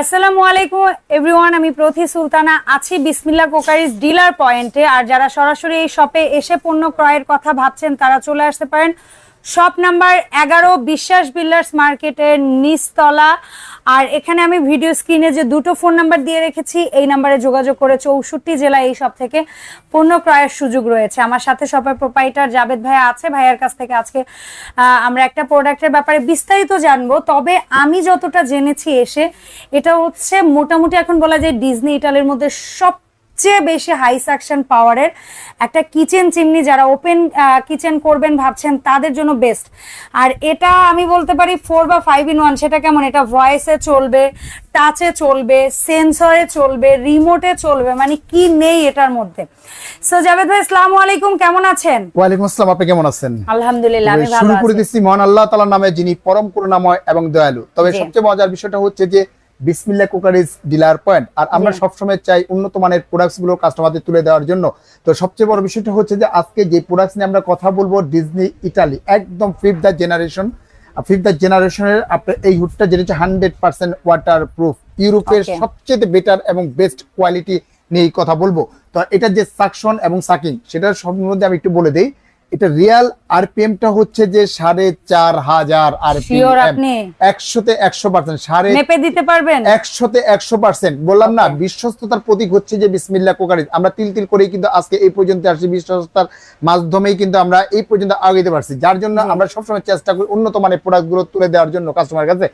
আসসালামু আলাইকুম এভরিওয়ান আমি প্রথি সুলতানা আছি বিসমিল্লা কোকারিজ ডিলার পয়েন্টে। আর যারা সরাসরি এই শপে এসে পণ্য ক্রয়ের কথা ভাবছেন, তারা চলে আসতে পারেন শপ নাম্বার এগারো বিশ্বাস বিল্ডার্স মার্কেটের নিচতলা। আর এখানে আমি ভিডিও স্ক্রিনে যে দুটো ফোন নাম্বার দিয়ে রেখেছি, এই নাম্বারে যোগাযোগ করে চৌষট্টি জেলায় এই সব থেকে পণ্য ক্রয়ের সুযোগ রয়েছে। আমার সাথে শপের প্রোপাইটার জাবেদ ভাইয়া আছে। ভাইয়ার কাছ থেকে আজকে আমরা একটা প্রোডাক্টের ব্যাপারে বিস্তারিত জানব। তবে আমি যতটা জেনেছি এসে, এটা হচ্ছে মোটামুটি এখন বলা যায় ডিজনি ইটালির মধ্যে সবচেয়ে বেশি হাই সাকশন পাওয়ারের একটা কিচেন চিমনি যারা ওপেন কিচেন করবেন ভাবছেন তাদের জন্য বেস্ট আর এটা আমি বলতে পারি ফোর বা ফাইভ ইন ওয়ান সেটা কেমন? এটা ভয়েসে চলবে টাচে চলবে সেন্সরে চলবে রিমোটে চলবে মানে কি নেই এটার মধ্যে? সো জাভেদ ভাই আসসালামু আলাইকুম কেমন আছেন? ওয়ালাইকুম আসসালাম আপনি কেমন আছেন? আলহামদুলিল্লাহ আমি ভালো শুরু করে আছি। দিচ্ছি মহান আল্লাহ তালার নামে যিনি পরম করুণাময় এবং দয়ালু। তবে সবচেয়ে মজার বিষয়টা হচ্ছে যে বিসমিল্লা কুকারিজ ডিলার পয়েন্ট। আর আমরা সবসময় চাই উন্নত মানের প্রোডাক্টসগুলো কাস্টমারদের তুলে দেওয়ার জন্য। তো সবচেয়ে বড় বিষয়টা হচ্ছে যে আজকে যে প্রোডাক্টস নিয়ে আমরা কথা বলব ডিজনি ইটালি একদম fifth the generation fifth the জেনারেশনের আপনার এই হুডটা যেটা হচ্ছে হান্ড্রেড পার্সেন্ট ওয়াটার প্রুফ ইউরোপের সবচেয়ে বেটার এবং বেস্ট কোয়ালিটি নিয়ে কথা বলব। তো এটার যে সাকশন এবং সাকিং সেটার মধ্যে আমি একটু বলে দেই। এটা রিয়াল আরপিএমটা হচ্ছে যে সাড়ে চার হাজার আরপিএম? একশোতে একশো পার্সেন্ট সাড়ে মেপে দিতে পারবেন। একশোতে একশো পার্সেন্ট বললাম না বিশ্বস্ততার প্রতীক হচ্ছে যে বিসমিল্লা কোকারিজ আমরা তিল তিল করেই কিন্তু আজকে এই পর্যন্ত আসছি বিশ্বস্ততার মাধ্যমেই কিন্তু আমরা এই পর্যন্ত আগাইতে পারছি। যার জন্য আমরা সবসময় চেষ্টা করি উন্নত মানের প্রোডাক্টগুলো তুলে দেওয়ার জন্য কাস্টমার কাছে।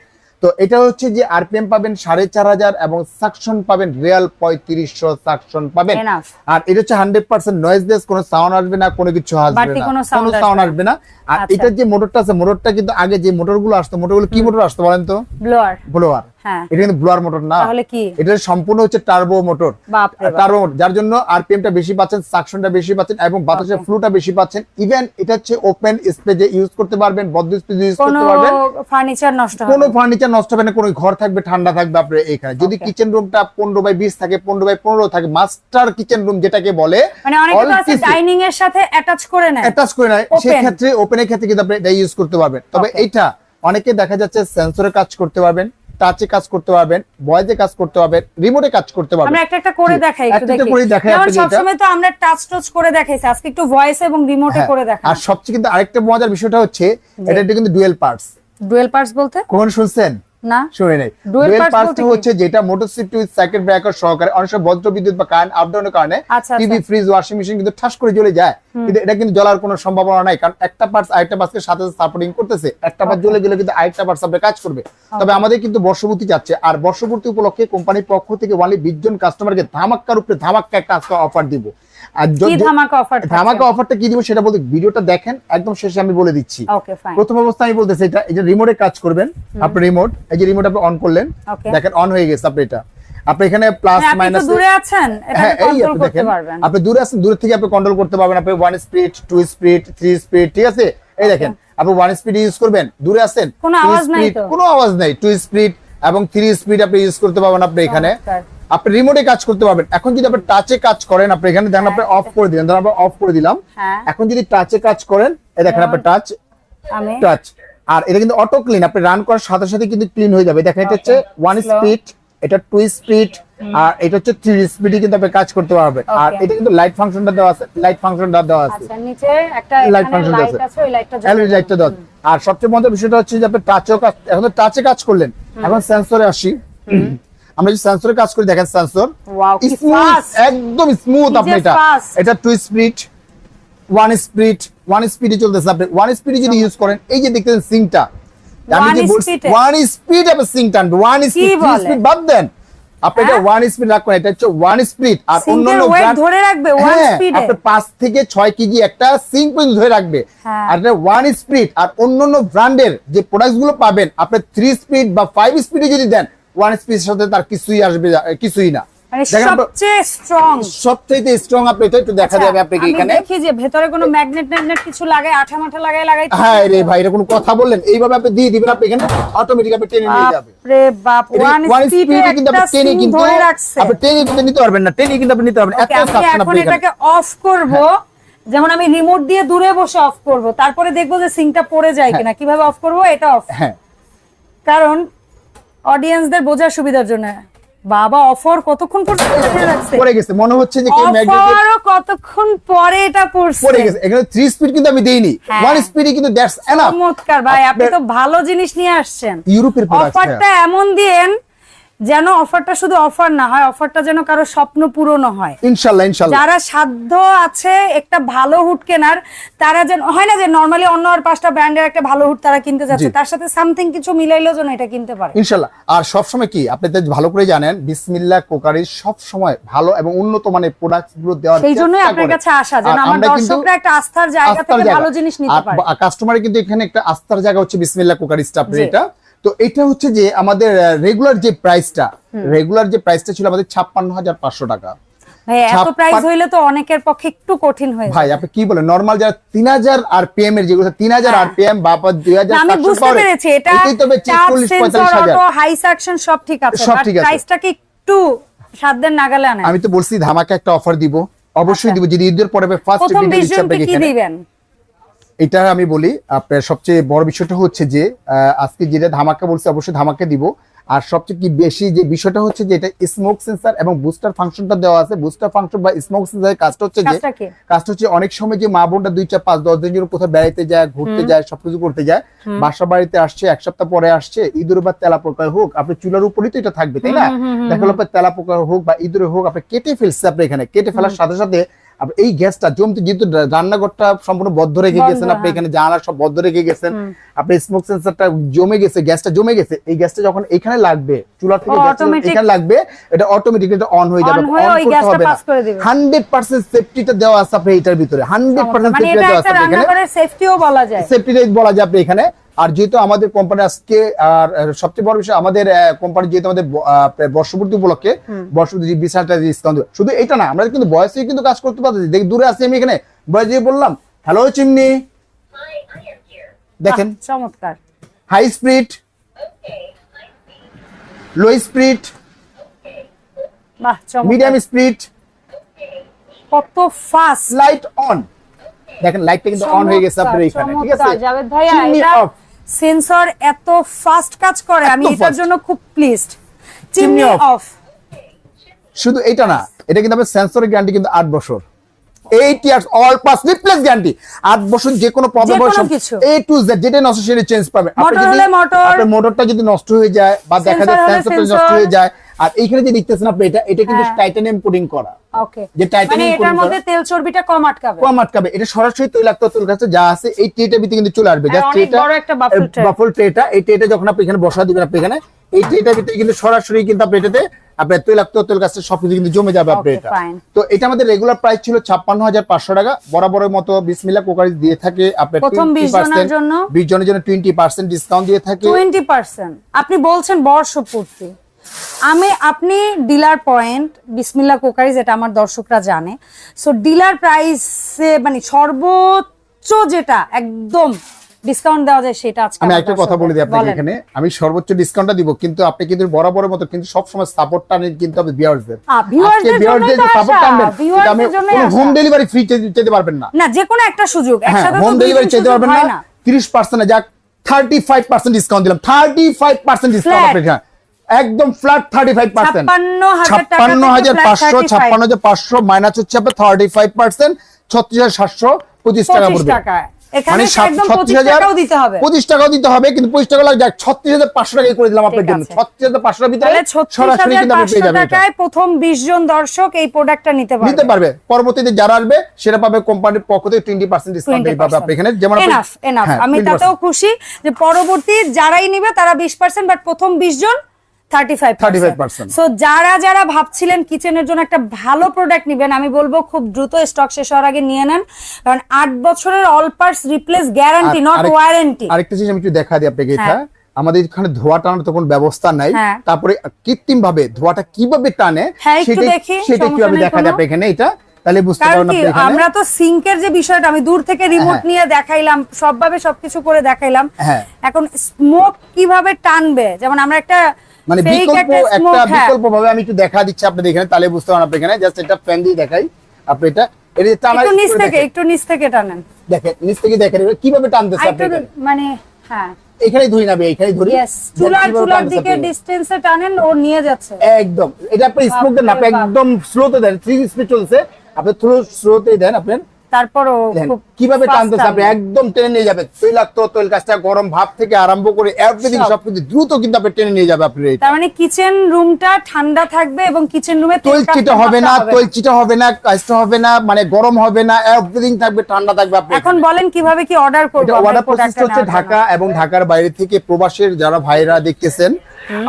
তো এটা হচ্ছে যে আরপিএম পাবেন সাড়ে চার হাজার এবং সাকশন পাবেন রিয়াল পঁয়ত্রিশশো সাকশন পাবেন। আর এটা হচ্ছে হান্ড্রেড পার্সেন্ট নয়েজলেস কোনো সাউন্ড আসবে না কোনো কিছু আসবে না। কোনো সাউন্ড আসবে না। আর আচ্ছা। এটার যে মোটরটা আছে মোটরটা কিন্তু আগে যে মোটরগুলো আসতো মোটরগুলো কি মোটর আসতো বলেন তো? ব্লোয়ার ব্লোয়ার এটা কিন্তু ব্লোয়ার মোটর না। তাহলে কি? এটা সম্পূর্ণ হচ্ছে টার্বো মোটর টার্বো মোটর যার জন্য আরপিএমটা বেশি পাচ্ছেন সাকশনটা বেশি পাচ্ছেন এবং বাতাসের ফ্লুটা বেশি পাচ্ছেন। ইভেন এটা হচ্ছে ওপেন স্পেসে ইউজ করতে পারবেন বদ্ধ স্পেসে ইউজ করতে পারবেন ফার্নিচার নষ্ট হবে কোনো ফার্নিচার নষ্ট হবে না কোনো ঘর থাকবে ঠান্ডা থাকবে আপনার এখানে। যদি কিচেন রুমটা পনেরো বাই বিশ থাকে পনেরো বাই পনেরো থাকে মাস্টার কিচেন রুম যেটাকে বলে মানে অনেকে তো আছে ডাইনিং এর সাথে অ্যাটাচ করে নেয়। অ্যাটাচ করে নেয়. সেক্ষেত্রে ওপেনের ক্ষেত্রে কিন্তু আপনি এটা ইউজ করতে পারবেন। তবে. এইটা অনেকে দেখা যাচ্ছে সেন্সরে কাজ করতে পারবেন। টাচে কাজ করতে পারবেন ভয়েসে কাজ করতে পারবেন রিমোটে কাজ করতে পারবেন। আমরা একটা একটা করে দেখাই একটু দেখি। করে দেখাই তো আমরা টাচ টাচ করে দেখাইছি আজকে একটু ভয়েস এবং রিমোটে হ্যাঁ, করে দেখাই আর সবচেয়ে কিন্তু আরেকটা মজার বিষয়টা হচ্ছে এটা কিন্তু ডুয়েল পার্টস ডুয়েল পার্টস বলতে? কোন শুনছেন? না? শুনে নেই। ডুয়েল parts পার্টস বলতে কি? হচ্ছে যেটা মোটরসাইকেল উইথ সার্কিট ব্রেকার সহকারে অনেক সময় বজ্র বিদ্যুৎ বা কারেন্ট আপ ডাউনের কারণে টিভি। ফ্রিজ ওয়াশিং মেশিন কিন্তু ঠাস করে জ্বলে যায়। কিন্তু এটা কিন্তু জ্বলার কোনো সম্ভাবনা নাই কারণ একটা পার্টস আরেকটা পার্টসকে সাথে সাপোর্টিং করতেছে। একটা পার্ট জ্বলে গেলে কিন্তু আরেকটা পার্টস আপনার কাজ করবে। তবে আমাদের কিন্তু বর্ষপূর্তি যাচ্ছে আর বর্ষপূর্তি উপলক্ষে কোম্পানির পক্ষ থেকে ওয়ানলি বিশ জন কাস্টমারকে ধামাক্কার উপরে ধামাক্কা একটা অফার দিব। আর ধামাকা অফার ধামাকা অফারটা কি দিব সেটা বলতে ভিডিওটা দেখেন একদম শেষে আমি বলে দিচ্ছি। প্রথম অবস্থা আমি বলতেছি এটা এই যে রিমোটে কাজ করবেন আপনি রিমোট এই যে রিমোট আপনি অন করলেন দেখেন অন হয়ে গেছে আপনি এটা। আপনি এখানে প্লাস মাইনাস দূরে আছেন হ্যাঁ আপনি দূরে আছেন দূর থেকে আপনি কন্ট্রোল করতে পারবেন আপনি one speed two speed three speed ঠিক আছে? এই দেখেন আপনি ওয়ান স্পিড ইউজ করবেন দূরে আছেন কোনো আওয়াজ নাই কোনো আওয়াজ নাই টু স্পিড এবং থ্রি স্পিড আপনি ইউজ করতে পারবেন আপনি এখানে। আপনি রিমোটে কাজ করতে পারবেন। এখন যদি আপনি টাচে কাজ করেন আপনি এখানে দেখেন আপনি অফ করে দিলেন। ধরেন আপনি অফ করে দিলাম। হ্যাঁ। এখন যদি টাচে কাজ করেন এই দেখেন আপনি টাচ আমি টাচ আর এটা কিন্তু অটো ক্লিন আপনি রান করার সাথে সাথে কিন্তু ক্লিন হয়ে যাবে। দেখেন এটা হচ্ছে ওয়ান স্পিড এটা টু স্পিড আর এটা হচ্ছে থ্রি স্পিডে কিন্তু আপনি কাজ করতে পারবেন। আর এটা কিন্তু লাইট ফাংশনটা দেওয়া আছে লাইট ফাংশনটা দেওয়া আছে। আচ্ছা লাইট আছে। আছে ওই লাইটটা এলইডি লাইটটা দেওয়া আর সবচেয়ে মজার বিষয়টা হচ্ছে যে আপনি টাচও কাজ এখন টাচে কাজ করলেন। এখন সেন্সরে আসি। আমরা যে সেন্সরে কাজ করি দেখেন সেন্সর স্মুথ একদম স্মুথ আপনি এটা। এটা two speed one speed one স্পিডে চলতেছে। আপনি ওয়ান স্পিডে যদি ইউজ করেন এই যে দেখতেছেন সিংটা আমি যে বলছি ওয়ান স্পিড আপনি সিং ওয়ান স্পিড? স্পিড বাদ দেন। আপনি এটা হ্যাঁ? ওয়ান স্পিড রাখবেন এটা হচ্ছে ওয়ান স্পিড আর অন্যান্য weight ধরে রাখবে one হ্যাঁ, এ? আপনি পাঁচ থেকে ছয় কেজি একটা সিং পর্যন্ত ধরে রাখবে। হ্যাঁ। আর এটা ওয়ান স্পিড আর অন্যান্য ব্র্যান্ডের যে প্রোডাক্টগুলো পাবেন আপনি থ্রি স্পিড বা ফাইভ স্পিডে যদি দেন ওয়ান স্পিডের সাথে তার কিছুই আসবে কিছুই না। মানে সবচেয়ে স্ট্রং সবথেকে স্ট্রং আপনি এটা একটু দেখা যাবে আপনাকে আচ্ছা, এখানে। দেখি যে ভেতরে কোনো ম্যাগনেট ম্যাগনেট কিছু লাগাই আঠা মাঠা লাগাই লাগাই হ্যাঁ রে ভাই এটা কোনো কথা বললেন? এইভাবে আপনি দিয়ে দিবেন আপনি এখানে অটোমেটিক আপনি টেনে নিয়ে যাবে বাপরে বাপ ওয়ান স্পিডে কিন্তু আপনি টেনে কিন্তু আপনি টেনে কিন্তু নিতে পারবেন না টেনে কিন্তু আপনি নিতে পারবেন এত আপনি এটাকে অফ করব। যেমন আমি রিমোট দিয়ে দূরে বসে অফ করব তারপরে দেখব যে সিংটা পড়ে যায় কিনা। কীভাবে অফ করব? এটা অফ হ্যাঁ। কারণ অডিয়েন্সদের বোঝার সুবিধার জন্য। বাবা অফার কতক্ষণ পরে রাখছে পড়ে গেছে মনে হচ্ছে যে কি ম্যাগনেট কতক্ষণ পরে এটা পড়ছে? পড়ে গেছে। এখানে 3 স্পিড কিন্তু আমি দেইনি। হ্যাঁ। ওয়ান স্পিডে কিন্তু দ্যাটস এনাফ চমৎকার ভাই আপনি তো ভালো জিনিস নিয়ে আসছেন। ইউরোপের প্রোডাক্ট অফারটা এমন দিয়েন যেন অফারটা শুধু অফার না হয় অফারটা যেন কারও স্বপ্ন পূরণ হয়। ইনশাল্লাহ ইনশাল্লাহ। যারা সাধ্য আছে একটা ভালো হুড কেনার তারা যেন হয় না যে নরমালি অন্য আর পাঁচটা ব্র্যান্ডের একটা ভালো হুড তারা কিনতে যাচ্ছে তার সাথে সামথিং কিছু মিলাইলেও যেন এটা কিনতে পারে। ইনশাল্লাহ। আর সব সময় কি আপনি তো ভালো করে জানেন বিসমিল্লাহ কোকারি সব সময় ভালো এবং উন্নত মানের প্রোডাক্টগুলো দেওয়ার সেই জন্যই আপনার কাছে আসা যেন আমার দর্শকরা একটা আস্থার জায়গা থেকে ভালো জিনিস নিতে আর পারে। কাস্টমারের কিন্তু এখানে একটা আস্থার জায়গা হচ্ছে বিসমিল্লাহ কোকারি স্টাফ। এটা তো এটা হচ্ছে যে আমাদের রেগুলার যে প্রাইসটা রেগুলার যে প্রাইসটা ছিল আমাদের ছাপ্পান্ন হাজার পাঁচশো টাকা। ভাই এত প্রাইস হইলে তো অনেকের পক্ষে একটু কঠিন হয়ে ভাই আপনি কি বলেন? নর্মাল যারা এর যেগুলো বা আমি বুঝতে পেরেছি এটা তবে চল্লিশ পঁয়তাল্লিশ হাজার। হাই সাকশন সব ঠিক আছে বাট প্রাইসটাকে একটু সাধ্যের নাগালে আনেন? আমি তো বলছি ধামাকা একটা অফার দিব। অবশ্যই আচ্ছা। দিব যদি ঈদের পরে ফার্স্ট দিবেন? এটা আমি বলি আপনার সবচেয়ে বড় বিষয়টা হচ্ছে যে আজকে যেটা ধামাকা বলছে অবশ্যই ধামাকা দিব। আর সবচেয়ে কি বেশি যে বিষয়টা হচ্ছে যে এটা স্মোক সেন্সার এবং বুস্টার ফাংশনটা দেওয়া আছে। বুস্টার ফাংশন বা স্মোক সেন্সারের কাজটা হচ্ছে যে কাজটা হচ্ছে অনেক সময় যে মা বোনটা দুই চার পাঁচ দশ দিন জন্য কোথাও বেড়াইতে যায় ঘুরতে যায় সবকিছু করতে যায় বাসা বাড়িতে আসছে এক সপ্তাহ পরে আসছে ইঁদুর বা তেলা পোকা হোক আপনি চুলার উপরই তো এটা থাকবে তাই না? দেখা গেলো তেলা পোকা হোক বা ইঁদুরে হোক আপনি কেটে ফেলছে আপনি এখানে। কেটে ফেলার সাথে সাথে আপনি এই গ্যাসটা জমতে যেহেতু রান্নাঘরটা সম্পূর্ণ বদ্ধ রেখে গেছেন আপনি হ্যাঁ। এখানে জানালা সব বদ্ধ রেখে গেছেন আপনি স্মোক সেন্সারটা জমে গেছে গ্যাসটা জমে গেছে এই গ্যাসটা যখন এখানে লাগবে চুলা থেকে এখানে লাগবে এটা অটোমেটিক এটা অন হয়ে যাবে On হয়ে ওই গ্যাসটা pass করে হান্ড্রেড পার্সেন্ট সেফটিটা দেওয়া আছে আপনি এটার ভিতরে হান্ড্রেড পার্সেন্ট মানে সেফটি দেওয়া আছে এখানে। সেফটিও বলা যায়। সেফটি বলা যায় আপনি এখানে। আর যেহেতু আমাদের কোম্পানি আজকে আর সবচেয়ে বড় বিষয় আমাদের কোম্পানি যেহেতু আমাদের বর্ষপূর্তি উপলক্ষে বর্ষপূর্তি বিশাল একটা ডিসকাউন্ট শুধু এটা না আমরা কিন্তু বয়সে কিন্তু কাজ করতে পারতেছি। দেখ দূরে আছি আমি এখানে। বয়স দিয়ে বললাম হ্যালো চিমনি। দেখেন। চমৎকার। High speed low speed medium speed কত ফাস্ট লাইট অন দেখেন লাইটটা কিন্তু অন হয়ে গেছে আপনার এখানে ঠিক আছে? জাভেদ ভাইয়া এটা। সেন্সর এত ফাস্ট কাজ করে আমি এটার জন্য খুব প্লিজড চিমনি অফ শুধু এটা না এটা কিন্তু আমাদের সেন্সরের গ্যারান্টি কিন্তু 8 বছর। 8 years all parts replace guarantee 8 বছর যে কোনো প্রবলেম হয় সব এ টু জেড যেটা নষ্ট সেটা চেঞ্জ পাবে। আপনি যদি- আপনার মোটরটা যদি নষ্ট হয়ে যায় বা দেখা যায় সেন্সরটা নষ্ট হয়ে যায় আর এইখানে যে দেখতেছেন আপনি এটা এটা কিন্তু হ্যাঁ। টাইটানিয়াম কোটিং করা। ওকে যে মানে এটার মধ্যে তেল চর্বিটা কম আটকাবে। কম আটকাবে। এটা সরাসরি তৈলাক্ত তেল কাছে যা আছে এই ভিতরে কিন্তু চলে আসবে। হ্যাঁ, জাস্ট ট্রেটা বড় একটা buffalo tray। বাফল ট্রেটা এই ট্রেটা যখন আপনি এখানে বসা দিবেন আপনি এখানে এই ট্রেটার ভিতরে কিন্তু সরাসরি কিন্তু আপনি এটাতে আপনার তৈলাক্ত তেল কাছে সবকিছু কিন্তু জমে যাবে এটা। তো এটা আমাদের রেগুলার প্রাইস ছিল ছাপ্পান্ন হাজার পাঁচশো টাকা। বরাবরের মতো বিসমিল্লা কোকারিজ দিয়ে থাকে। আপনার প্রথম 20 জনের জন্য? বিশ জনের জন্য টোয়েন্টি পার্সেন্ট ডিসকাউন্ট দিয়ে থাকে। টোয়েন্টি পার্সেন্ট আপনি বলছেন বর্ষপূর্তি। আমি আপনি ডিলার পয়েন্ট বিসমিল্লা কোকারি যেটা আমার দর্শকরা জানে। সো ডিলার প্রাইসে মানে সর্বোচ্চ যেটা একদম ডিসকাউন্ট দেওয়া যায় সেটা আজকে আমি একটা কথা বলে দিই আপনাকে এখানে। আমি সর্বোচ্চ ডিসকাউন্টটা দিব কিন্তু আপনি কিন্তু বরাবরের মতো কিন্তু সব সবসময় সাপোর্টটা কিন্তু হবে ভিউয়ার্সদের আহ, viewers দের জন্যই তো সাপোর্ট আনবেন আমি কোনো হোম ডেলিভারি ফ্রি যেতে পারবেন না। না যে কোনো একটা সুযোগ হ্যাঁ একসাথে তো হোম ডেলিভারি চাইতে পারবেন হয় না। তিরিশ পার্সেন্ট যাক থার্টি ফাইভ পার্সেন্ট ডিসকাউন্ট দিলাম thirty five percent discount Flat। আপনি এখানে। একদম ফ্ল্যাট থার্টি ফাইভ পার্সেন্ট ছাপ্পান্ন হাজার পাঁচশো ছাপ্পান্ন হাজার পাঁচশো মাইনাস হচ্ছে আপনার থার্টি ফাইভ পার্সেন্ট ছত্রিশ হাজার সাতশো পঁচিশ টাকা পড়বে। মানে তো একদম 25 টাকাও দিতে হবে। পঁচিশ টাকাও দিতে হবে কিন্তু পঁচিশ টাকা লাগে ছত্রিশ হাজার পাঁচশো টাকা করে দিলাম আপনার জন্য। ছত্রিশ হাজার পাঁচশো ভিতরে সরাসরি কিন্তু আপনি পেয়ে যাবেন প্রথম বিশ জন দর্শক এই প্রোডাক্টটা নিতে পারবে। নিতে পারবে। পরবর্তীতে যারা আসবে সেটা পাবে কোম্পানির পক্ষ থেকে টোয়েন্টি পার্সেন্ট ডিসকাউন্ট পাবে আপনি এখানে যেমন হ্যাঁ, আমি 20% তাতেও খুশি যে পরবর্তী যারাই নিবে তারা বিশ পার্সেন্ট বাট প্রথম বিশ জন থার্টি ফাইভ 35% সো যারা যারা ভাবছিলেন কিচেনের জন্য একটা ভালো প্রোডাক্ট নিবেন আমি বলব খুব দ্রুত স্টক শেষ হওয়ার আগে নিয়ে নেন। কারণ আট বছরের all parts replace guarantee not warranty আরেকটা জিনিস আমি একটু দেখা দিই আপনাকে এটা। হ্যাঁ। আমাদের এখানে ধোয়া টানার তো কোনো ব্যবস্থা নাই। হ্যাঁ। তারপরে কৃত্রিম ভাবে ধোয়াটা কীভাবে টানে হ্যাঁ, একটু দেখি, সেটা কীভাবে নেই দেখা যাবে এখানে এটা। তাহলে বুঝতে পারবেন আপনি এখানে। আমরা তো সিঙ্কের যে বিষয়টা আমি দূর থেকে রিমোট হ্যাঁ। নিয়ে দেখাইলাম সবভাবে সবকিছু করে দেখাইলাম। হ্যাঁ। এখন স্মোক কীভাবে টানবে? যেমন আমরা একটা মানে বিকল্প একটা হ্যাঁ। বিকল্প ভাবে আমি একটু দেখা দিচ্ছি আপনাদের এখানে তাহলে বুঝতে পারেন আপনি এখানে। জাস্ট এটা ফ্যান দিয়ে দেখাই আপনি এটা। এটা টানা একটু নিচ থেকে একটু নিচ থেকে টানেন। দেখেন নিচ থেকে দেখেন কীভাবে টানতেছে আপনি মানে হ্যাঁ। এখানেই ধরি না এখানেই ধরি। চুলার চুলার দিকে? ডিস্টেন্সে টানেন ও নিয়ে যাচ্ছে। একদম। এটা আপনি স্মোক দেন না, একদম স্লোতে দেন থ্রি স্পিড চলছে। আপনি থ্রু স্লোতেই দেন আপনি তারপরও দেখেন, খুব কীভাবে টানতেছে আপনি একদম টেনে নিয়ে যাবে। তৈলাক্ত তৈল কাজটা গরম ভাব থেকে আরম্ভ করে এভরিথিং সব। সবকিছু দ্রুত কিন্তু আপনি টেনে নিয়ে যাবে আপনি তার মানে কিচেন রুমটা ঠান্ডা থাকবে এবং কিচেন রুমে তৈল চিটা হবে না তৈল চিটা হবে না কাজটা হবে না মানে গরম হবে না এভরিথিং থাকবে ঠান্ডা থাকবে আপনি এখন বলেন কীভাবে কি অর্ডার করব অর্ডার প্রসেস হচ্ছে ঢাকা এবং ঢাকার বাইরে থেকে প্রবাসের যারা ভাইরা দেখতেছেন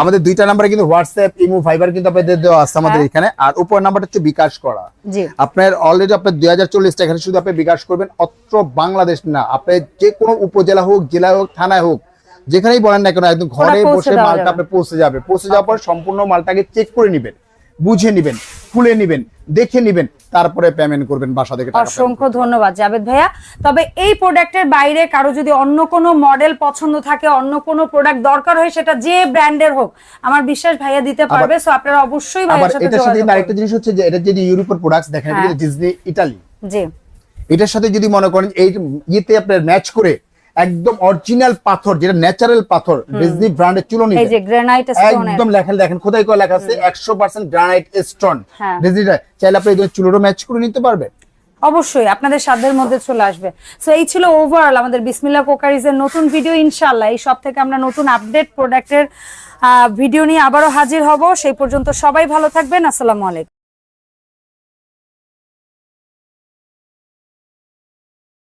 আমাদের দুইটা নাম্বারে কিন্তু হোয়াটসঅ্যাপ ইমো ফাইবার কিন্তু আপনাদের দেওয়া আছে আমাদের হ্যাঁ। এখানে। আর উপর নাম্বারটা হচ্ছে বিকাশ করা। জি। আপনার অলরেডি আপনার দুই হাজার চল্লিশ টাকা শুধু আপনি বিকাশ করবেন অত্র বাংলাদেশ না। আপনি যে কোনো উপজেলা হোক জেলা হোক থানায় হোক যেখানেই বলেন না কেন একদম ঘরে বসে মালটা। আপনি পৌঁছে যাবে। পৌঁছে যাওয়ার পর সম্পূর্ণ মালটাকে চেক করে নেবেন বুঝে নেবেন খুলে নেবেন দেখে নেবেন তারপরে পেমেন্ট করবেন বাসা থেকে টাকা অসংখ্য ধন্যবাদ জাবেদ ভাইয়া। তবে এই প্রোডাক্টের বাইরে কারও যদি অন্য কোনো মডেল পছন্দ থাকে অন্য কোনো প্রোডাক্ট দরকার হয় সেটা যে ব্র্যান্ডের হোক আমার বিশ্বাস ভাইয়া দিতে পারবে। সো আপনারা অবশ্যই ভাইয়ার সাথে যোগাযোগ কিন্তু আরেকটা জিনিস হচ্ছে যে এটা যদি ইউরোপের প্রোডাক্টস দেখেন এটা হ্যাঁ। ডিজনি ইটালি জি। এটার সাথে যদি মনে করেন এই ইয়েতে আপনার ম্যাচ করে একদম অরিজিনাল পাথর যেটা ন্যাচারাল পাথর ডিজনি ব্র্যান্ডের চুলো এই যে গ্রানাইট স্টোনের একদম লেখা দেখেন কোথায় করে লেখা আছে? একশো পার্সেন্ট গ্রানাইট স্টোন। ডিজনিটা চাইলে আপনি এই চুলোরও ম্যাচ করে নিতে পারবেন। অবশ্যই আপনাদের সাধ্যের মধ্যে চলে আসবে। সো এই ছিল ওভারঅল আমাদের বিসমিল্লা কোকারিজ এর নতুন ভিডিও ইনশাল্লাহ এই সব থেকে আমরা নতুন আপডেট প্রোডাক্টের ভিডিও নিয়ে আবারও হাজির হব। সেই পর্যন্ত সবাই ভালো থাকবেন। আসসালামু আলাইকুম।